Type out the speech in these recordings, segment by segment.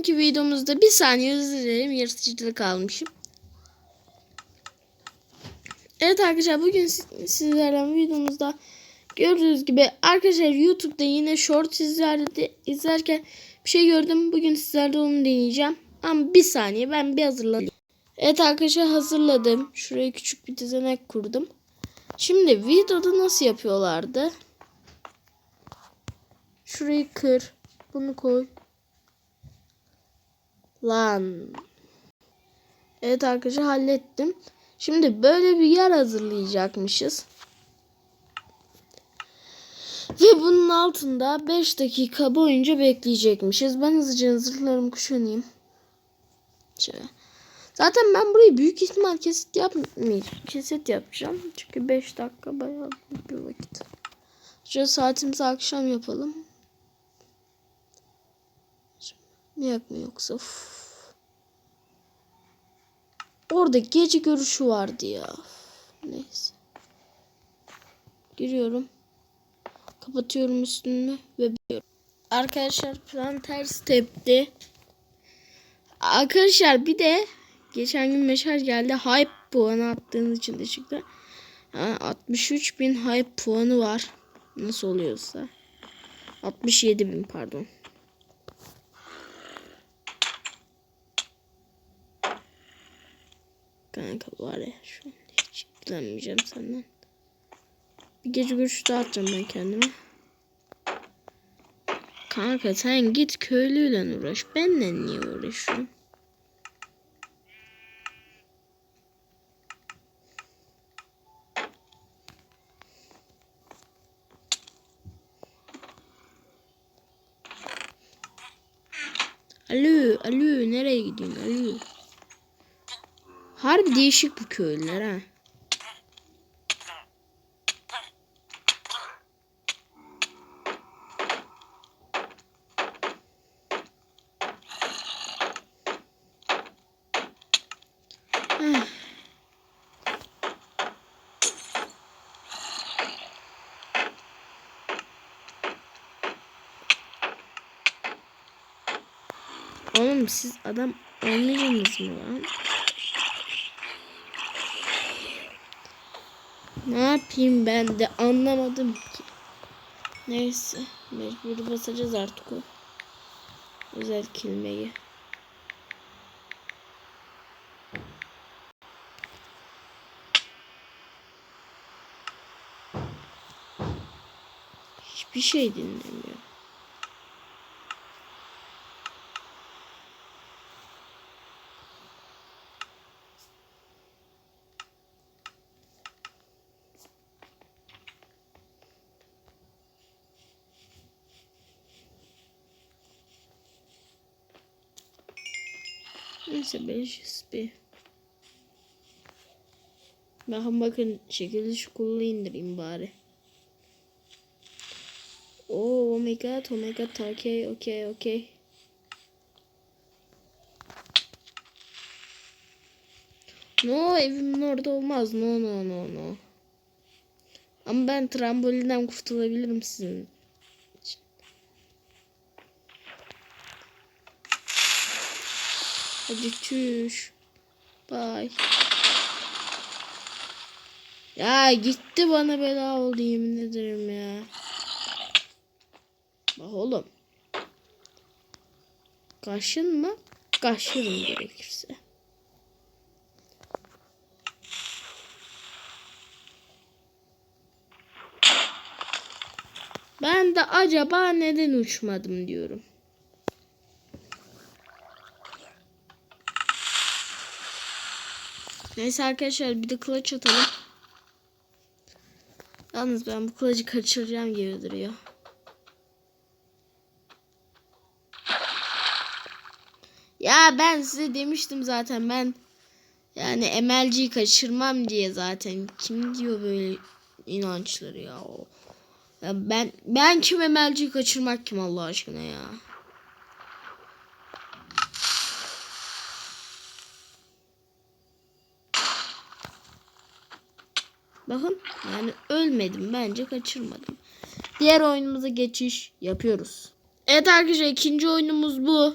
bugünkü videomuzda bir saniye özür dilerim yırtıcılık almışım. Evet arkadaşlar bugün si- sizlerle videomuzda gördüğünüz gibi arkadaşlar YouTube'da yine short izlerken bir şey gördüm. Bugün sizlerle onu deneyeceğim. Ama bir saniye ben bir hazırladım. Evet arkadaşlar hazırladım. Şuraya küçük bir düzenek kurdum. Şimdi videoda nasıl yapıyorlardı? Şurayı kır. Bunu koy. Lan. Evet arkadaşlar hallettim. Şimdi böyle bir yer hazırlayacakmışız. Ve bunun altında 5 dakika boyunca bekleyecekmişiz. Ben hızlıca hazırlarım kuşanayım. Şöyle. Zaten ben burayı büyük ihtimal kesit yapmayacağım. Kesit yapacağım. Çünkü 5 dakika bayağı bir vakit. Şöyle saatimizi akşam yapalım. Yak mı yoksa? Uf. Orada gece görüşü vardı ya. Neyse. Giriyorum. Kapatıyorum üstünü ve biliyorum. Arkadaşlar plan ters tepti. Arkadaşlar bir de geçen gün mesaj geldi. Hype puanı attığınız için çıktı. Ha, 63 bin hype puanı var. Nasıl oluyorsa. 67 bin pardon. Kanka var ya şu an hiç ilgilenmeyeceğim senden. Bir gece görüşü daha atacağım ben kendime. Kanka sen git köylüyle uğraş. Benle niye uğraşıyorsun? Alo, alo nereye gidiyorsun? Alo. Harbi değişik bu köylüler ha. Oğlum siz adam olmayacaksınız mı lan? Ne yapayım ben de anlamadım ki. Neyse mecbur basacağız artık o. Özel kelimeyi. Hiçbir şey dinlemiyor. Neyse 500 bir. Bakın bakın şekilde şu kolu indireyim bari. Oh, oh my god, oh my god, okay, okay, okay. No, evimin orada olmaz. No, no, no, no. Ama ben trambolinden kurtulabilirim sizin Hadi çüş. Bye. Ya gitti bana bela oldu yemin ederim ya. Bak oğlum. Kaşın mı? Kaşırım gerekirse. Ben de acaba neden uçmadım diyorum. Neyse arkadaşlar bir de kılıç atalım. Yalnız ben bu kılıcı kaçıracağım gibi duruyor. Ya ben size demiştim zaten ben yani emelciyi kaçırmam diye zaten. Kim diyor böyle inançları ya. Ya ben ben kim emelciyi kaçırmak kim Allah aşkına ya. Bakın yani ölmedim bence kaçırmadım. Diğer oyunumuza geçiş yapıyoruz. Evet arkadaşlar ikinci oyunumuz bu.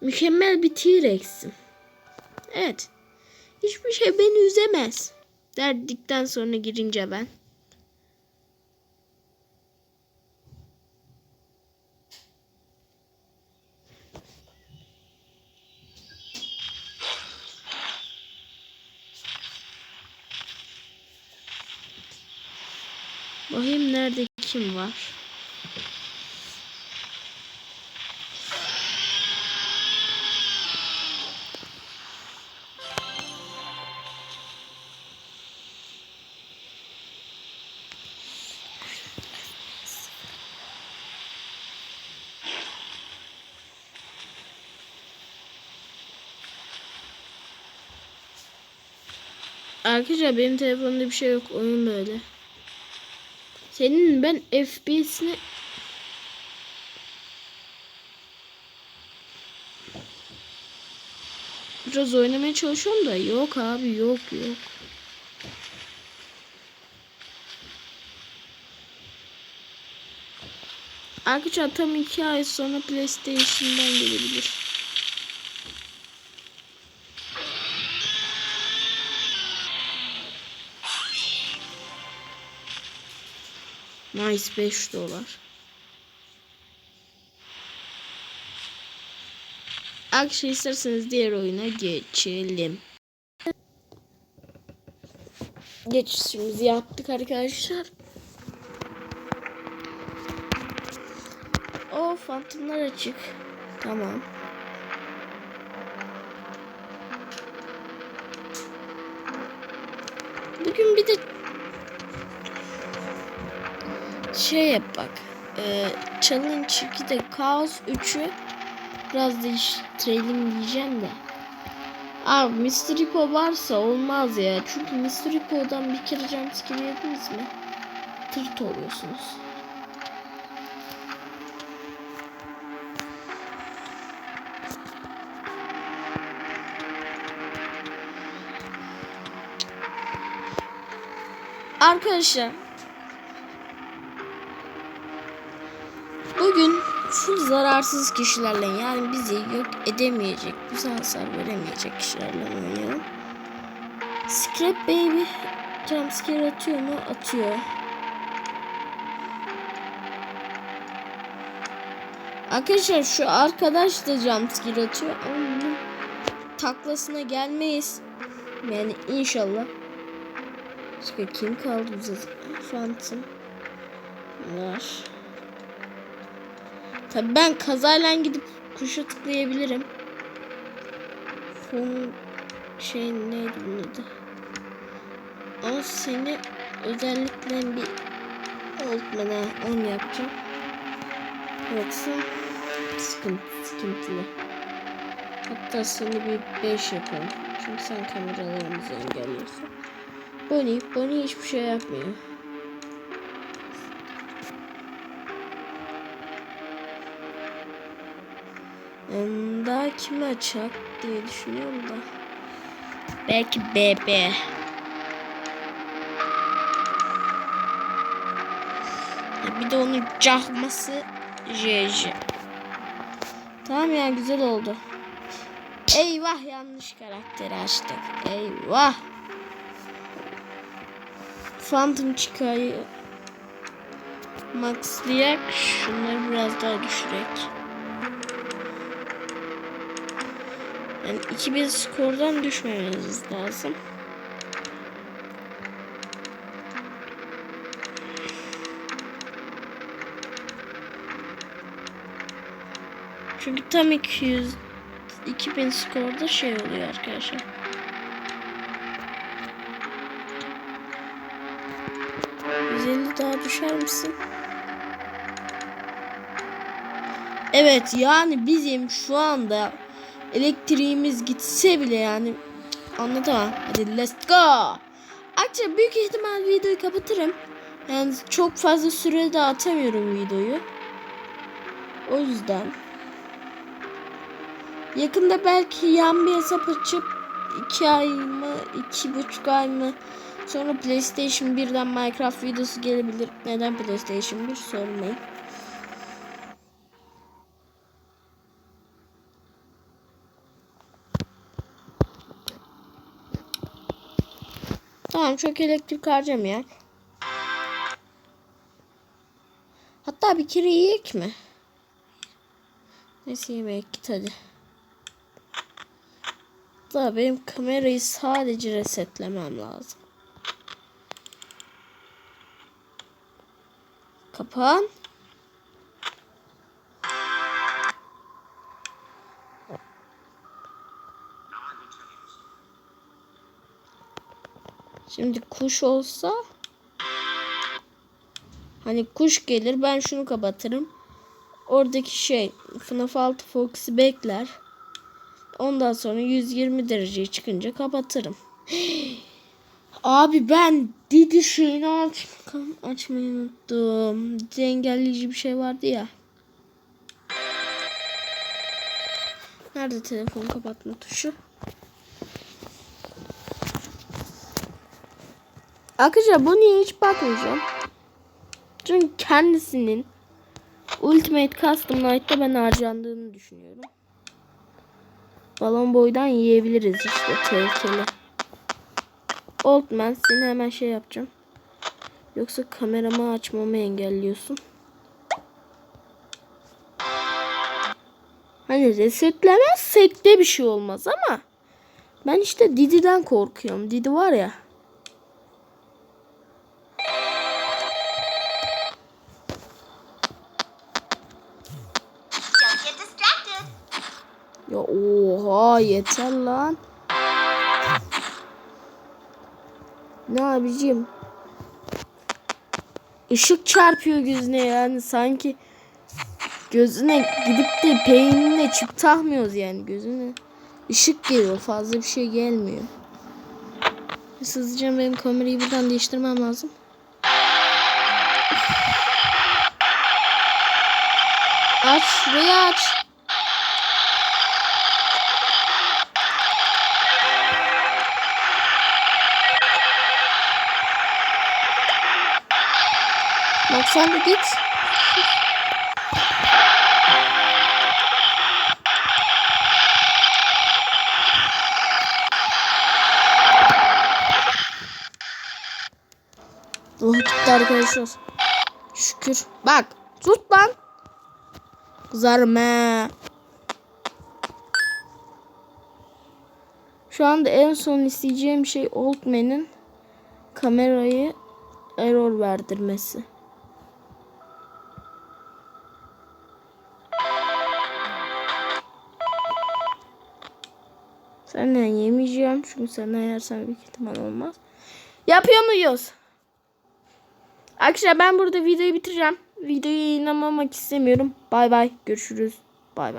Mükemmel bir T-Rex'im. Evet. Hiçbir şey beni üzemez. Derdikten sonra girince ben. Bakayım nerede kim var? Arkadaşlar benim telefonumda bir şey yok. Oyun böyle. Senin ben FPS'ini biraz oynamaya çalışıyorum da yok abi yok yok. Arkadaşlar tam iki ay sonra PlayStation'dan gelebilir. Nice 5 dolar. Arkadaşlar isterseniz diğer oyuna geçelim. Geçişimizi yaptık arkadaşlar. O fantomlar açık. Tamam. Bugün bir de şey yap bak. E, challenge 2'de Chaos 3'ü biraz değiştirelim diyeceğim de. Abi Mr. Hippo varsa olmaz ya. Çünkü Mr. Hippo'dan bir kere jumpscare yediniz mi? Tırt oluyorsunuz. Arkadaşlar Bugün full zararsız kişilerle yani bizi yok edemeyecek, bize hasar veremeyecek kişilerle oynayalım. Scrap Baby jumpscare atıyor mu? Atıyor. Arkadaşlar şu arkadaş da jumpscare atıyor ama bunun taklasına gelmeyiz. Yani inşallah. Başka kim kaldı bize? Phantom. Var. Tabii ben kazayla gidip kuşa tıklayabilirim. Fon şey neydi bunun adı? Ama seni özellikle bir Oldman'a 10 yapacağım. Yoksa sıkıntı, sıkıntılı. Hatta seni bir 5 yapalım. Çünkü sen kameralarımızı engelliyorsun. Bonnie, Bonnie hiçbir şey yapmıyor. Daha kimi açak diye düşünüyorum da. Belki BB. Bir de onun cahması JJ. Tamam ya güzel oldu. Eyvah yanlış karakteri açtık. Eyvah. Phantom çıkayı maxlayak. Şunları biraz daha düşürek. Yani 2000 skordan düşmemeniz lazım. Çünkü tam 200 2000 skorda şey oluyor arkadaşlar. %50 daha düşer misin? Evet yani bizim şu anda elektriğimiz gitse bile yani anlatamam. Hadi let's go. Arkadaşlar büyük ihtimal videoyu kapatırım. Yani çok fazla sürede atamıyorum videoyu. O yüzden. Yakında belki yan bir hesap açıp 2 ay mı 2,5 ay mı sonra PlayStation 1'den Minecraft videosu gelebilir. Neden PlayStation 1 sormayın. Tamam çok elektrik harcamayak. Hatta bir kere yiyek mi? Neyse yemek git hadi. Daha benim kamerayı sadece resetlemem lazım. Kapan. Şimdi kuş olsa hani kuş gelir ben şunu kapatırım. Oradaki şey FNAF 6 Fox'u bekler. Ondan sonra 120 dereceye çıkınca kapatırım. Abi ben Didi şeyini aç açmayı unuttum. Didi engelleyici bir şey vardı ya. Nerede telefon kapatma tuşu? Arkadaşlar bu niye hiç bakmayacağım. Çünkü kendisinin Ultimate Custom Night'ta ben harcandığını düşünüyorum. Balon boydan yiyebiliriz işte tehlikeli. Oldman seni hemen şey yapacağım. Yoksa kameramı açmamı engelliyorsun. Hani resetlemezsek de bir şey olmaz ama ben işte Didi'den korkuyorum. Didi var ya. Oha yeter lan. Ne abicim? Işık çarpıyor gözüne yani sanki gözüne gidip de peynirle çip takmıyoruz yani gözüne. Işık geliyor fazla bir şey gelmiyor. Hızlıca benim kamerayı buradan değiştirmem lazım. Aç şurayı aç. Bak sen de git. Oh gitti arkadaşlar. Şükür. Bak tut lan. Kızarım he. Şu anda en son isteyeceğim şey Oldman'ın kamerayı error verdirmesi. Senden yemeyeceğim çünkü senden yersen büyük ihtimal olmaz. Yapıyor muyuz? Arkadaşlar ben burada videoyu bitireceğim. Videoyu yayınlamamak istemiyorum. Bay bay. Görüşürüz.